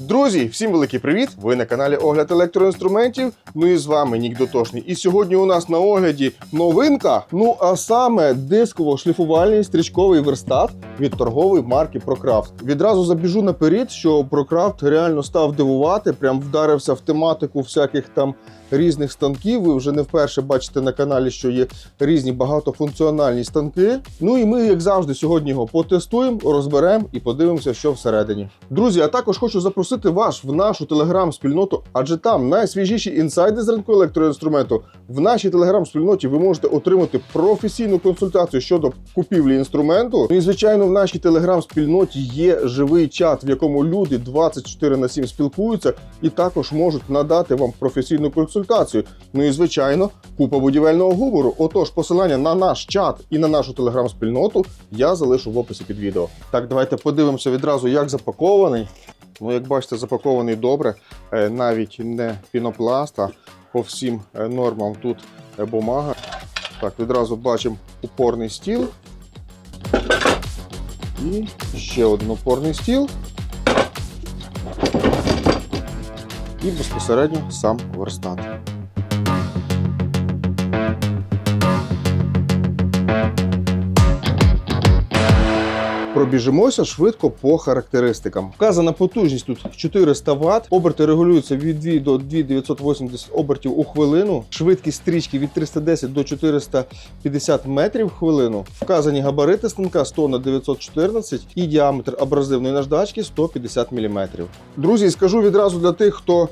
Друзі, всім великий привіт! Ви на каналі Огляд електроінструментів. Ну і з вами Нік Дотошний. І сьогодні у нас на огляді новинка. Ну а саме дисково-шліфувальний стрічковий верстат від торгової марки ProCraft. Відразу забіжу наперед, що ProCraft реально став дивувати, прям вдарився в тематику всяких там різних станків. Ви вже не вперше бачите на каналі, що є різні багатофункціональні станки. Ну і ми, як завжди, сьогодні його потестуємо, розберемо і подивимося, що всередині. Друзі, а також хочу запросити вас в нашу телеграм-спільноту, адже там найсвіжіші інсайди з ринку електроінструменту. В нашій телеграм-спільноті ви можете отримати професійну консультацію щодо купівлі інструменту. Ну і звичайно, в нашій телеграм-спільноті є живий чат, в якому люди 24 на 7 спілкуються і також можуть надати вам професійну консультацію. Ну і звичайно, купа будівельного гумору. Отож, посилання на наш чат і на нашу телеграм-спільноту я залишу в описі під відео. Так, давайте подивимося відразу, як запакований. Ну, як бачите, запакований добре, Е, навіть не пінопласт, а по всім е, нормам тут е, бумага. Так, відразу бачимо упорний стіл. І ще один опорний стіл. І безпосередньо сам верстат. Пробіжимося швидко по характеристикам. Вказана потужність тут 400 Вт. Оберти регулюються від 2 до 2980 обертів у хвилину. Швидкість стрічки від 310 до 450 метрів в хвилину. Вказані габарити станка 100 на 914 і діаметр абразивної наждачки 150 мм. Друзі, скажу відразу для тих, хто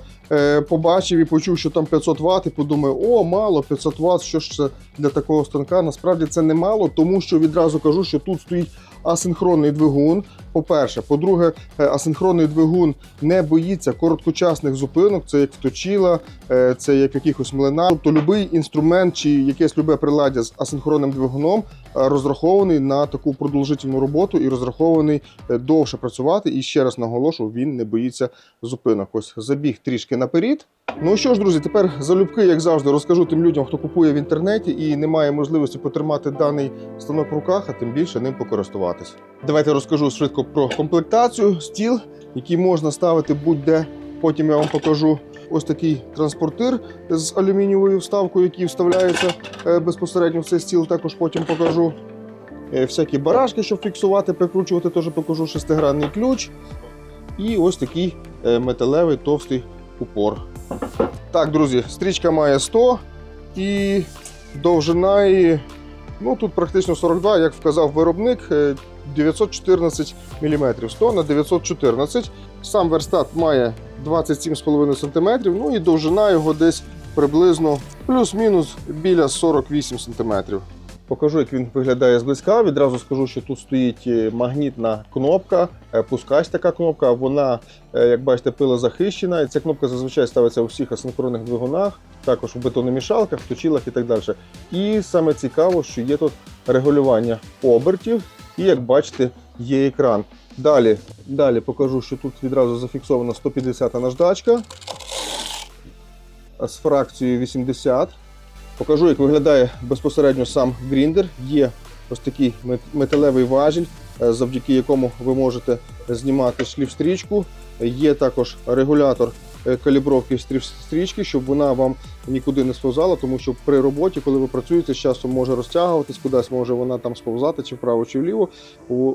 побачив і почув, що там 500 Вт, і подумав, о, мало 500 Вт, що ж це для такого станка. Насправді це не мало, тому що відразу кажу, що тут стоїть асинхронний двигун. По-перше, по-друге, е, асинхронний двигун не боїться короткочасних зупинок. Це як в точіла, е, це як якихось млинах. Тобто будь-який інструмент чи якесь любе приладдя з асинхронним двигуном е, розрахований на таку продовжительну роботу і розрахований довше працювати. І ще раз наголошу, він не боїться зупинок. Ось забіг трішки наперед. Ну що ж, друзі, тепер залюбки, як завжди, розкажу тим людям, хто купує в інтернеті і не має можливості потримати даний станок в руках, а тим більше ним покористуватись. Давайте розкажу швидко про комплектацію, стіл, який можна ставити будь-де. Потім я вам покажу ось такий транспортир з алюмінієвою вставкою, який вставляється е, безпосередньо в цей стіл. Також потім покажу Е, всякі барашки, щоб фіксувати, прикручувати, теж покажу шестигранний ключ. І ось такий е, металевий товстий упор. Так, друзі, стрічка має 100 і довжина її, ну тут практично 42, як вказав виробник, е, 914 мм. 100 на 914. Сам верстат має 27,5 см, ну і довжина його десь приблизно плюс-мінус біля 48 см. Покажу, як він виглядає зблизька. Відразу скажу, що тут стоїть е, магнітна кнопка, е, пускач така кнопка. Вона, е, як бачите, пилозахищена. І ця кнопка зазвичай ставиться у всіх асинхронних двигунах, також у бетономішалках, точилах і так далі. І саме цікаво, що є тут регулювання обертів, і як бачите, є екран. Далі, далі покажу, що тут відразу зафіксована 150 наждачка з фракцією 80. Покажу, як виглядає безпосередньо сам гріндер. Є ось такий металевий важіль, е, завдяки якому ви можете знімати шліфстрічку. Є також регулятор калібровки стріф- стрічки, щоб вона вам нікуди не сповзала, тому що при роботі, коли ви працюєте, з часом може розтягуватись, кудись може вона там сповзати, чи вправо, чи вліво.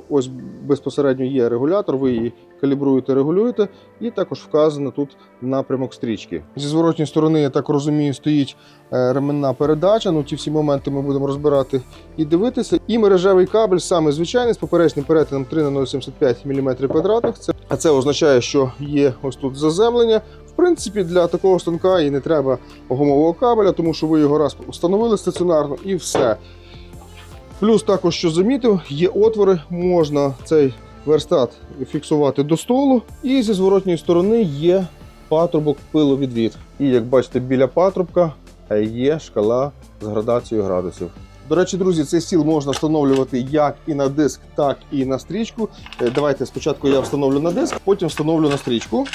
Ось безпосередньо є регулятор, ви її калібруєте, регулюєте, і також вказано тут напрямок стрічки. Зі зворотньої сторони, я так розумію, стоїть е, ременна передача. Ну ті всі моменти ми будемо розбирати і дивитися. І мережевий кабель саме звичайний з поперечним перетином 3 на 0,75 мм квадратних. А це означає, що є ось тут заземлення. Принципі, для такого станка і не треба гумового кабеля, тому що ви його раз встановили стаціонарно і все. Плюс також, що замітив, є отвори, можна цей верстат фіксувати до столу. І зі зворотньої сторони є патрубок пиловідвід. І як бачите, біля патрубка є шкала з градацією градусів. До речі, друзі, цей стіл можна встановлювати як і на диск, так і на стрічку. Е, Давайте спочатку я встановлю на диск, потім встановлю на стрічку.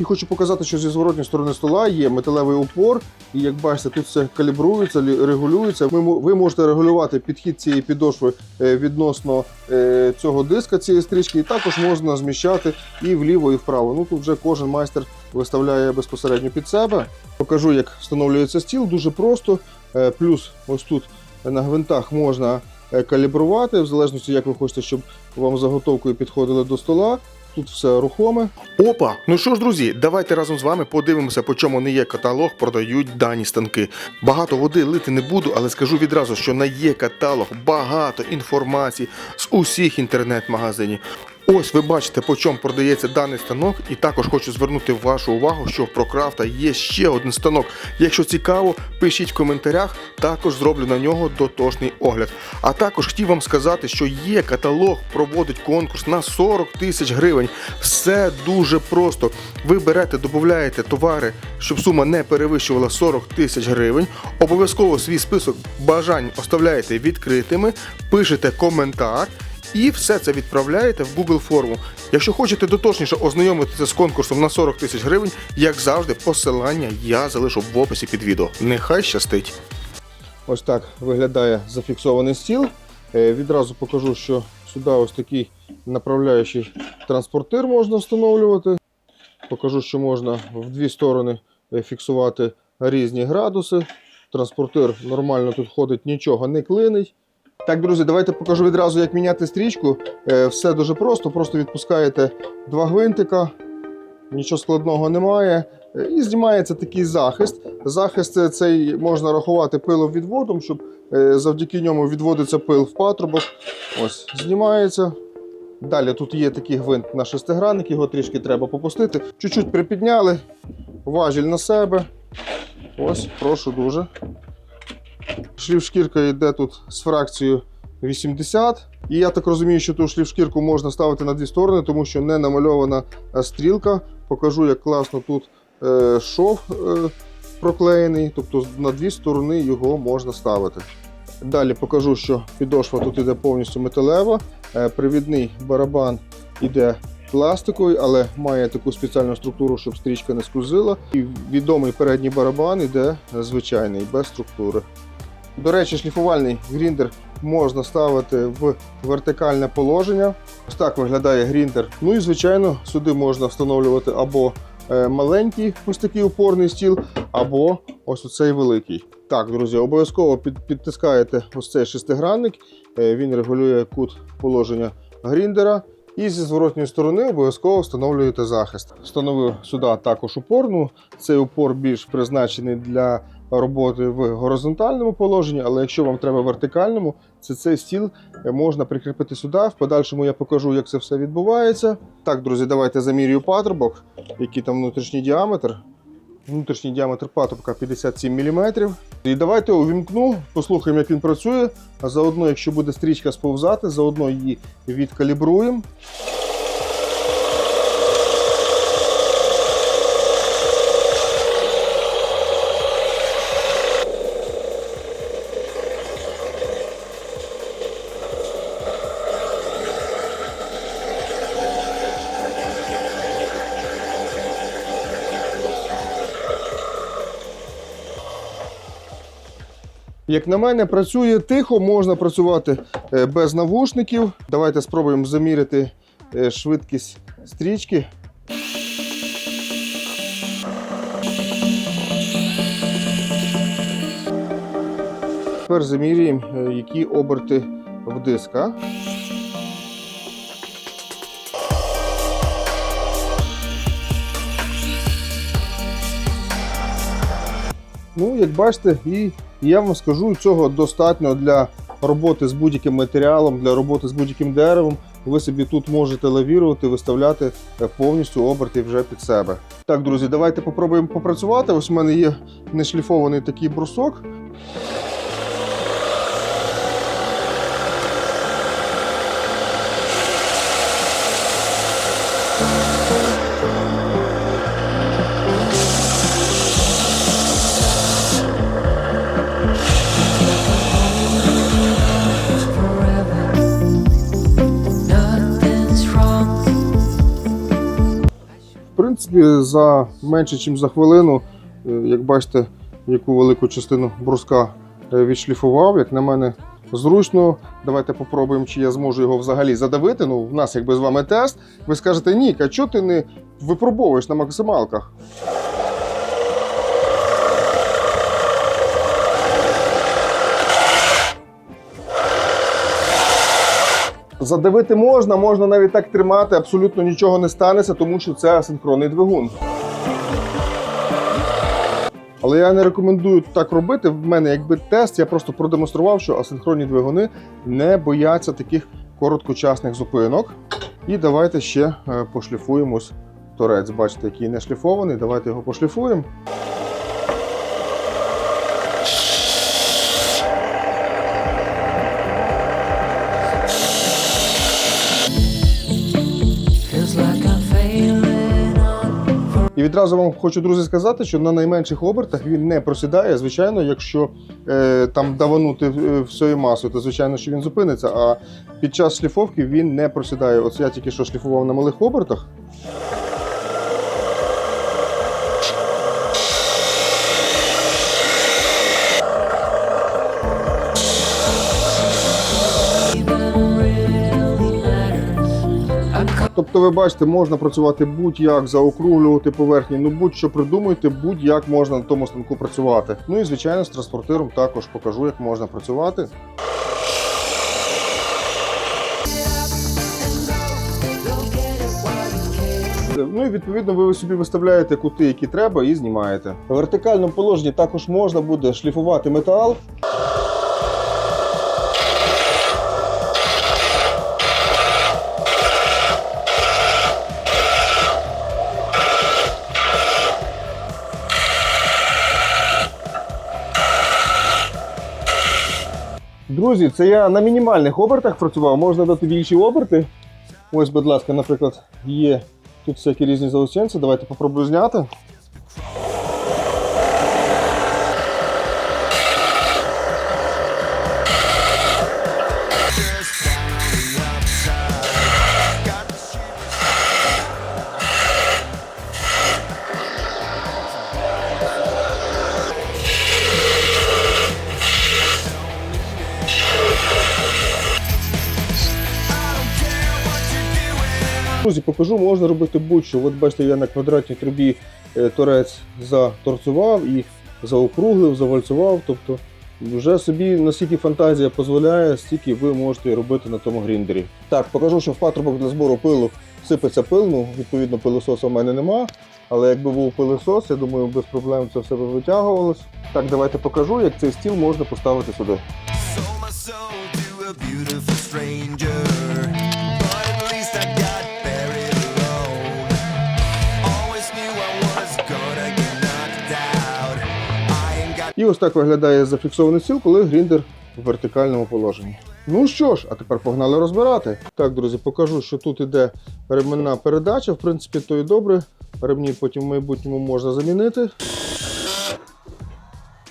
І хочу показати, що зі зворотньої сторони стола є металевий упор, і як бачите, тут все калібрується, регулюється. Ви можете регулювати підхід цієї підошви е, відносно е, цього диска, цієї стрічки, і також можна зміщати і вліво, і вправо. Ну тут вже кожен майстер виставляє безпосередньо під себе. Покажу, як встановлюється стіл. Дуже просто. Е, Плюс ось тут на гвинтах можна калібрувати, в залежності, як ви хочете, щоб вам заготовкою підходили до стола. Тут все рухоме. Опа! Ну що ж, друзі, давайте разом з вами подивимося, по чому не є каталог, продають дані станки. Багато води лити не буду, але скажу відразу, що на є каталог багато інформації з усіх інтернет-магазинів. Ось ви бачите, по чому продається даний станок, і також хочу звернути вашу увагу, що в Прокрафта є ще один станок. Якщо цікаво, пишіть в коментарях, також зроблю на нього дотошний огляд. А також хотів вам сказати, що є каталог, проводить конкурс на 40 тисяч гривень. Все дуже просто. Ви берете, додаєте товари, щоб сума не перевищувала 40 тисяч гривень. Обов'язково свій список бажань оставляєте відкритими, пишете коментар. І все це відправляєте в Google форму. Якщо хочете дотошніше ознайомитися з конкурсом на 40 тисяч гривень, як завжди, посилання я залишу в описі під відео. Нехай щастить! Ось так виглядає зафіксований стіл. Е, Відразу покажу, що сюди ось такий направляючий транспортир можна встановлювати. Покажу, що можна в дві сторони е, фіксувати різні градуси. Транспортир нормально тут ходить, нічого не клинить. Так, друзі, давайте покажу відразу, як міняти стрічку. Е, Все дуже просто. Просто відпускаєте два гвинтика, нічого складного немає. Е, І знімається такий захист. Захист цей можна рахувати пиловідводом, щоб е, завдяки ньому відводиться пил в патрубок. Ось, знімається. Далі тут є такий гвинт на шестигранник, його трішки треба попустити. Чуть-чуть припідняли, важіль на себе. Ось, прошу дуже. Шлівшкірка йде тут з фракцією 80. І я так розумію, що ту шлівшкірку можна ставити на дві сторони, тому що не намальована е, стрілка. Покажу, як класно тут е, шов е, проклеєний, тобто на дві сторони його можна ставити. Далі покажу, що підошва тут іде повністю металева, привідний барабан іде пластиковий, але має таку спеціальну структуру, щоб стрічка не скользила. І відомий передній барабан іде звичайний, без структури. До речі, шліфувальний гріндер можна ставити в вертикальне положення. Ось так виглядає гріндер. Ну і звичайно, сюди можна встановлювати або е, маленький ось такий опорний стіл, або ось оцей великий. Так, друзі, обов'язково під, підтискаєте ось цей шестигранник. Е, Він регулює кут положення гріндера. І зі зворотньої сторони обов'язково встановлюєте захист. Встановив сюди також упорну. Цей упор більш призначений для роботи в горизонтальному положенні, але якщо вам треба вертикальному, це цей стіл е, можна прикріпити сюди. В подальшому я покажу, як це все відбувається. Так, друзі, давайте замірюю патрубок, який там внутрішній діаметр. Внутрішній діаметр патрубка 57 мм. І давайте увімкну, послухаємо, як він працює. А заодно, якщо буде стрічка сповзати, заодно її відкалібруємо. Як на мене, працює тихо, можна працювати е, без навушників. Давайте спробуємо заміряти е, швидкість стрічки. Тепер замірюємо, е, які оберти в диска. Ну, як бачите, і я вам скажу, цього достатньо для роботи з будь-яким матеріалом, для роботи з будь-яким деревом. Ви собі тут можете лавірувати, виставляти е, повністю оберти вже під себе. Так, друзі, давайте попробуємо попрацювати. Ось у мене є нешліфований такий брусок. Принципі, за менше, ніж за хвилину, е, як бачите, яку велику частину бруска е, відшліфував. Як на мене, зручно. Давайте попробуємо, чи я зможу його взагалі задавити. Ну, в нас якби з вами тест. Ви скажете, Нік, а чого ти не випробовуєш на максималках? Задавити можна, можна навіть так тримати, абсолютно нічого не станеться, тому що це асинхронний двигун. Але я не рекомендую так робити. В мене якби тест, я просто продемонстрував, що асинхронні двигуни не бояться таких короткочасних зупинок. І давайте ще е, пошліфуємо торець. Бачите, який не шліфований. Давайте його пошліфуємо. І відразу вам хочу, друзі, сказати, що на найменших обертах він не просідає. Звичайно, якщо е, там даванути е, всією масою, то звичайно, що він зупиниться. А під час шліфовки він не просідає. Оце я тільки що шліфував на малих обертах. Ви бачите, можна працювати будь-як, заокруглювати поверхні, ну будь-що придумуйте, будь-як можна на тому станку працювати. Ну і звичайно, з транспортером також покажу, як можна працювати. Ну і відповідно ви собі виставляєте кути, які треба, і знімаєте. В вертикальному положенні також можна буде шліфувати метал. Друзі, це я на мінімальних обертах працював, можна дати більші оберти. Ось, будь ласка, наприклад, є тут всякі різні заусенці. Давайте попробую зняти. Друзі, покажу, можна робити будь-що. От бачите, я на квадратній трубі е, торець заторцював і заокруглив, завальцював. Тобто вже собі наскільки фантазія дозволяє, стільки ви можете робити на тому гріндері. Так, покажу, що в патрубок для збору пилу сипеться пил. Ну, відповідно, пилососа в мене нема. Але якби був пилосос, я думаю, без проблем це все би витягувалось. Так, давайте покажу, як цей стіл можна поставити сюди. Ось так виглядає зафіксований стіл, коли гріндер в вертикальному положенні. Ну що ж, а тепер погнали розбирати. Так, друзі, покажу, що тут іде ременна передача. В принципі, то і добре. Ремні потім в майбутньому можна замінити.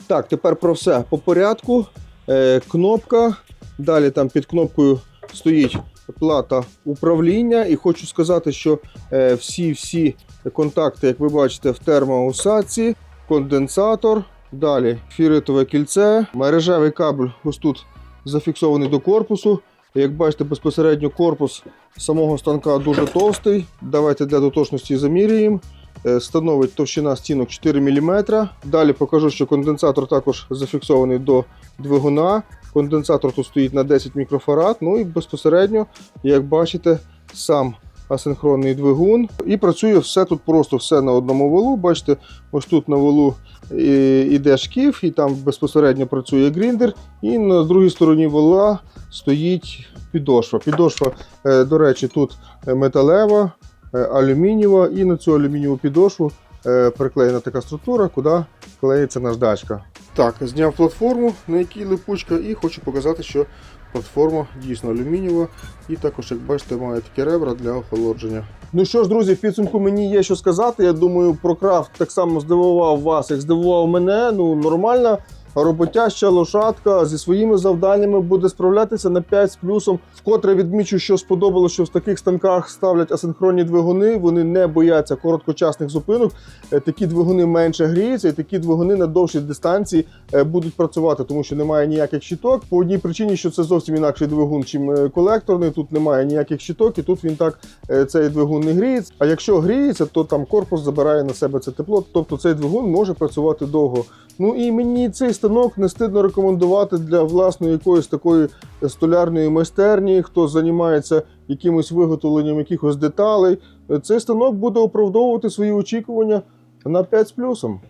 Так, тепер про все по порядку. Е, кнопка. Далі там під кнопкою стоїть плата управління. І хочу сказати, що е, всі-всі контакти, як ви бачите, в термоусадці, конденсатор. Далі фіритове кільце, мережевий кабель ось тут зафіксований до корпусу. Як бачите, безпосередньо корпус самого станка дуже товстий. Давайте для доточності замірюємо. Е, Становить товщина стінок 4 мм. Далі покажу, що конденсатор також зафіксований до двигуна. Конденсатор тут стоїть на 10 мікрофарад. Ну і безпосередньо, як бачите, сам асинхронний двигун. І працює все тут просто все на одному валу. Бачите, ось тут на валу е, іде шкіф, і там безпосередньо працює гріндер. І на другій стороні вала стоїть підошва. Підошва, е, до речі, тут металева, е, алюмінієва, і на цю алюмінієву підошву приклеєна така структура, куди клеїться наждачка. Так, зняв платформу, на якій липучка, і хочу показати, що платформа дійсно алюмінієва. І також, як бачите, має такі ребра для охолодження. Ну що ж, друзі, в підсумку мені є що сказати. Я думаю, про крафт так само здивував вас, як здивував мене. Ну, нормальна роботяща лошадка зі своїми завданнями буде справлятися на 5 з плюсом. Вкотре відмічу, що сподобалося, що в таких станках ставлять асинхронні двигуни. Вони не бояться короткочасних зупинок. Е, Такі двигуни менше гріються, і такі двигуни на довшій дистанції е, будуть працювати, тому що немає ніяких щиток. По одній причині, що це зовсім інакший двигун, чим е, колекторний. Тут немає ніяких щиток, і тут він так цей двигун не гріється. А якщо гріється, то там корпус забирає на себе це тепло. Тобто цей двигун може працювати довго. Ну і мені цей станок не стидно рекомендувати для власної якоїсь такої столярної майстерні, хто займається якимось виготовленням якихось деталей. Цей станок буде оправдовувати свої очікування на 5 з плюсом.